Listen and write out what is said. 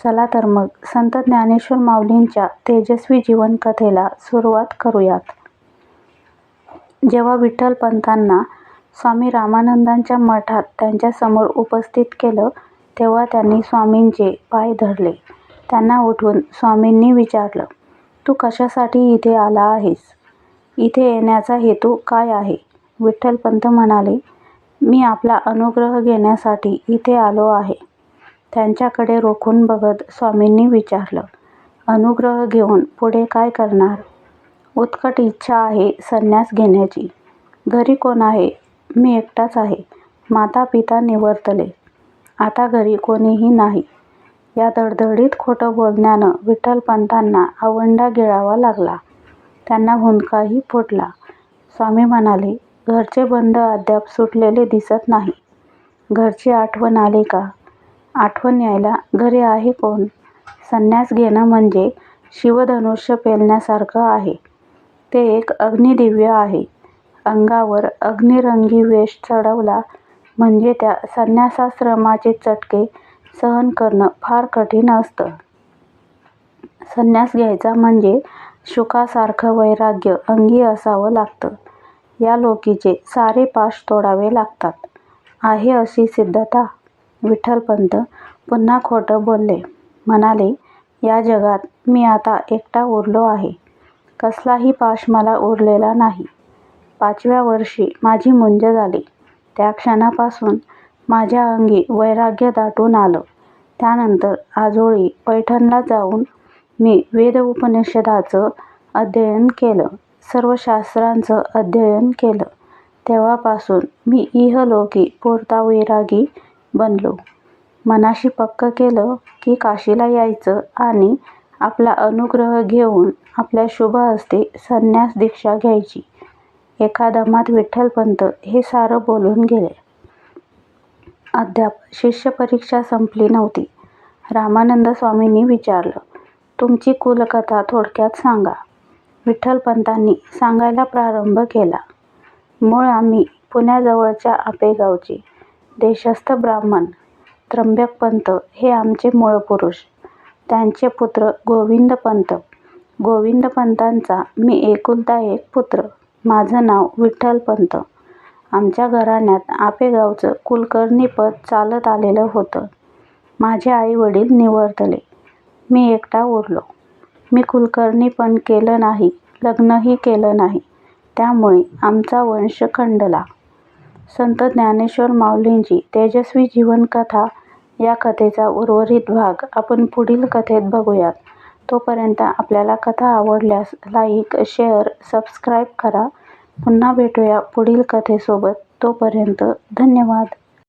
चला तर मग संत ज्ञानेश्वर माऊलींच्या तेजस्वी जीवनकथेला सुरुवात करूयात. जेव्हा विठ्ठलपंतांना स्वामी रामानंदांच्या मठात त्यांच्यासमोर उपस्थित केलं तेव्हा त्यांनी स्वामींचे पाय धरले. त्यांना उठवून स्वामींनी विचारलं तू कशासाठी इथे आला आहेस? इथे येण्याचा हेतू काय आहे? विठ्ठलपंत म्हणाले मी आपला अनुग्रह घेण्यासाठी इथे आलो आहे. त्यांच्याकडे रोखून बघत स्वामींनी विचारलं अनुग्रह घेऊन पुढे काय करणार? उत्कट इच्छा आहे संन्यास घेण्याची. घरी कोण आहे? मी एकटाच आहे. माता पिता निवर्तले. आता घरी कोणीही नाही. या धडधडीत खोटं बोलण्यानं विठ्ठलपंतांना आवंढा गिळावा लागला. त्यांना हुंदकाही फुटला. स्वामी म्हणाले घरचे बंध अद्याप सुटलेले दिसत नाही. घरची आठवण आली का? आठवण यायला घरी आहे कोण? संन्यास घेणं म्हणजे शिवधनुष्य पेलण्यासारखं आहे. ते एक अग्निदिव्य आहे. अंगावर अग्निरंगी वेष चढवला म्हणजे त्या संन्यासाश्रमाचे चटके सहन करणं फार कठीण असतं. संन्यास घ्यायचा म्हणजे शुकासारखं वैराग्य अंगी असावं लागतं. या लोकीचे सारे पाश तोडावे लागतात. आहे अशी सिद्धता. विठ्ठलपंत पुन्हा खोटं बोलले. म्हणाले या जगात मी आता एकटा उरलो आहे. कसलाही पाश मला उरलेला नाही. पाचव्या वर्षी माझी मुंज झाली. त्या क्षणापासून माझ्या अंगी वैराग्य दाटून आलं. त्यानंतर आजोळी पैठणला जाऊन मी वेदोपनिषदाचं अध्ययन केलं. सर्व शास्त्रांचं अध्ययन केलं. तेव्हापासून मी इहलोकी पुरतावैरागी बनलो. मनाशी पक्क केलं की काशीला यायचं आणि आपला अनुग्रह घेऊन आपल्या शुभ हस्ते संन्यास दीक्षा घ्यायची. एका दमात विठ्ठलपंत हे सारं बोलून गेले. अद्याप शिष्यपरीक्षा संपली नव्हती. रामानंद स्वामींनी विचारलं तुमची कुलकथा थोडक्यात सांगा. विठ्ठलपंतांनी सांगायला प्रारंभ केला मूळ आम्ही पुण्याजवळच्या आपेगावची देशस्थ ब्राह्मण त्र्यंबकपंत हे आमचे मूळ पुरुष. त्यांचे पुत्र गोविंदपंत. गोविंदपंतांचा मी एकुलता एक पुत्र. माझं नाव विठ्ठलपंत. आमच्या घराण्यात आपेगावचं कुलकर्णीपद चालत आलेलं होतं. माझे आई वडील निवर्तले. मी एकटा उरलो. मी कुलकर्णीपण केलं नाही लग्नही केलं नाही. त्यामुळे आमचा वंश खंडला. संत ज्ञानेश्वर माऊलींची तेजस्वी जीवनकथा या कथेचा उर्वरित भाग आपण पुढील कथेत बघूयात. तोपर्यंत आपल्याला कथा आवडल्यास लाईक शेअर सबस्क्राईब करा. पुन्हा भेटूया पुढील कथेसोबत. तोपर्यंत धन्यवाद.